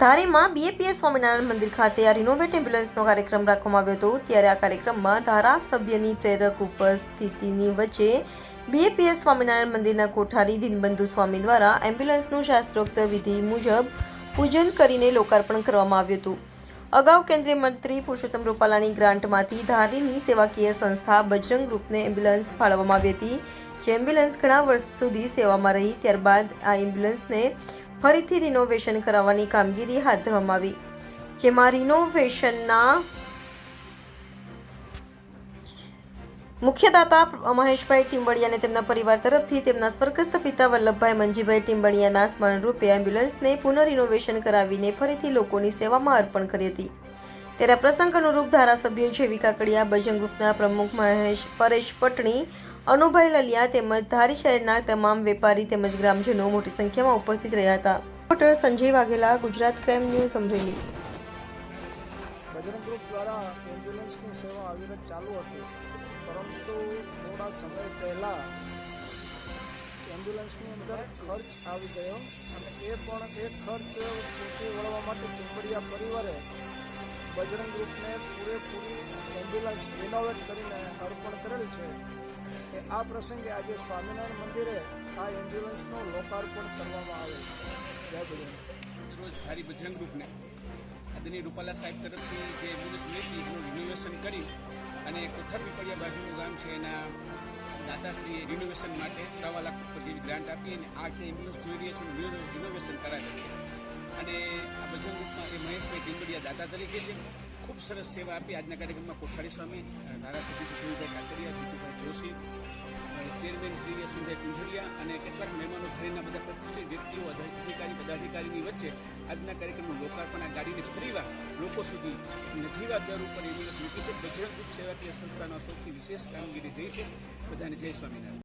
ધારીમાં BAPS Swaminarayan મંદિર ખાતે આ રિનોવેટ એમ્બ્યુલન્સનો કાર્યક્રમ રાખવામાં આવ્યો હતો. ત્યારે આ કાર્યક્રમમાં ધારાસભ્યની પ્રેરક ઉપસ્થિતિની વચ્ચે બીએપીએસ સ્વામિનારાયણ મંદિરના કોઠારી દિનબંધુ સ્વામી દ્વારા એમ્બ્યુલન્સનું શાસ્ત્રોક્ત વિધિ મુજબ પૂજન કરીને લોકાર્પણ કરવામાં આવ્યું હતું. અગાઉ કેન્દ્રીય મંત્રી પુરુષોત્તમ રૂપાલાની ગ્રાન્ટમાંથી ધારીની સેવાકીય સંસ્થા બજરંગ ગ્રુપને એમ્બ્યુલન્સ ફાળવવામાં આવી હતી. જે એમ્બ્યુલન્સ ઘણા વર્ષ સુધી સેવામાં રહી, ત્યારબાદ આ એમ્બ્યુલન્સને ફરીથી રિનોવેશન કરાવવાની કામગીરી હાથ ધરવામાં આવી. જેમાં રિનોવેશનના મુખ્યદાતા મહેશભાઈ ટીમ્બડિયાને તેમના પરિવાર તરફથી તેમના સ્વર્ગસ્થ પિતા વલ્લભભાઈ મંજીભાઈ ટીમ્બડિયાના સ્મરણ રૂપે એમ્બ્યુલન્સને પુનઃ રિનોવેશન કરાવીને ફરીથી લોકોની સેવામાં અર્પણ કરી હતી. ત્યારે પ્રસંગ અનુરૂપ ધારાસભ્ય જેવી કાકડિયા બજરંગ ગ્રુપના પ્રમુખ મહેશ, પરેશ પટણી અનુભાઈ લલિયા તેમજ ધારી શહેરના તમામ વેપારી તેમજ ગ્રામજનો મોટી સંખ્યામાં ઉપસ્થિત રહ્યા હતા. Reporter Sanjay Vaghela, Gujarat crime news, Amreli. Bajrang group દ્વારા એમ્બ્યુલન્સની સેવા અવિરત ચાલુ હતી. પરંતુ થોડા સમય પહેલાં એમ્બ્યુલન્સની અંદર ખર્ચ આવી ગયો અને એ પણ એ ખર્ચ પહોંચી વળવા માટે ટીમ્બડિયા પરિવારે બજરંગ ગ્રુપને પૂરેપૂરી એમ્બ્યુલન્સ રિનોવેટ કરીને અર્પણ કરેલ છે. એ આ પ્રસંગે આજે સ્વામિનારાયણ મંદિરે આ એમ્બ્યુલન્સનું લોકાર્પણ કરવામાં આવે છે. જય બજરંગ રોજ ધારી બજરંગ ગ્રુપને આદરણીય રૂપાલા સાહેબ તરફથી જે એમ્બ્યુલન્સ મળી એનું રિનોવેશન કરી અને કોઠા પીપળિયા બાજુનું ગામ છે, એના દાદાશ્રીએ રિનોવેશન માટે સવા લાખ ઉપર જેવી ગ્રાન્ટ આપી અને આ જે એમ્બ્યુલન્સ જોઈ રહ્યા છે રિનોવેશન કરાવે છે. અને આ બજરંગ ગ્રુપમાં એ મહેશભાઈ ટીમ્બડિયા દાતા તરીકે છે. ખૂબ સરસ સેવા આપી. આજના કાર્યક્રમમાં કોઠારી સ્વામી ધારાસભ્ય સુનિભાઈ કાકડિયા, જીતુભાઈ જોશી ચેરમેન શ્રી યશવંતભાઈ કુંજડિયા અને કેટલાક મહેમાનો ધારીના બધા પ્રતિષ્ઠિત વ્યક્તિઓ, અધિકારી, પદાધિકારીની વચ્ચે આજના કાર્યક્રમનું લોકાર્પણ આ ગાડીને ફરીવાર લોકો સુધી નજીવા દર ઉપર એમ્બ્યુલન્સ મૂકી છે. બજરંગ સેવાકીય સંસ્થાનો સૌથી વિશેષ કામગીરી રહી છે. બધાને જય સ્વામિનારાયણ.